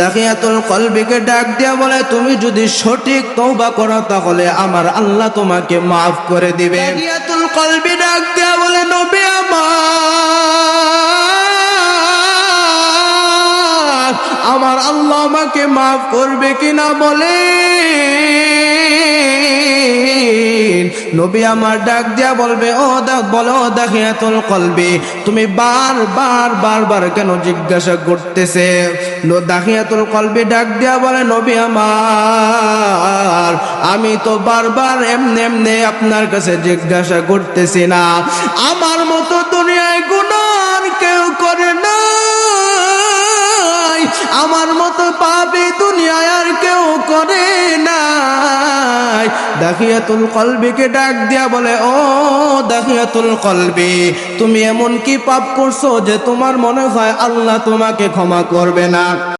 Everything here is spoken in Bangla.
দাখিয়াতুল কলবিকে ডাক দিয়া বলে, তুমি যদি সঠিক তৌবা করো, তাহলে আমার আল্লাহ তোমাকে মাফ করে দিবে। দাকিয়াতুল কলবি ডাক দিয়া বলে, নবী আমার আমার আল্লাহ আমাকে মাফ করবে কিনা বলে? নবী আমার ডাক দিয়া বলবে, ও দেখ বলো দাখিয়াতুল কলবি। তুমি বার বার বারবার কেন জিজ্ঞাসা করতেছে? দাখিয়াতুল কলবি ডাক দিয়া বলে, নবী আমার, আমি তো বারবার এমনি এমনি আপনার কাছে জিজ্ঞাসা করতেছি না। আমার মতো দুনিয়ায় গুনার কেউ করে না আমার মতো পাবে দুনিয়ায় আর কেউ করে নাই দাখিয়াতুল কলবিকে ডাক দিয়া বলে, ও দাহিয়াতুল কলবি, তুমি এমন কি পাপ করছ যে তোমার মনে হয় আল্লাহ তোমাকে ক্ষমা করবে না?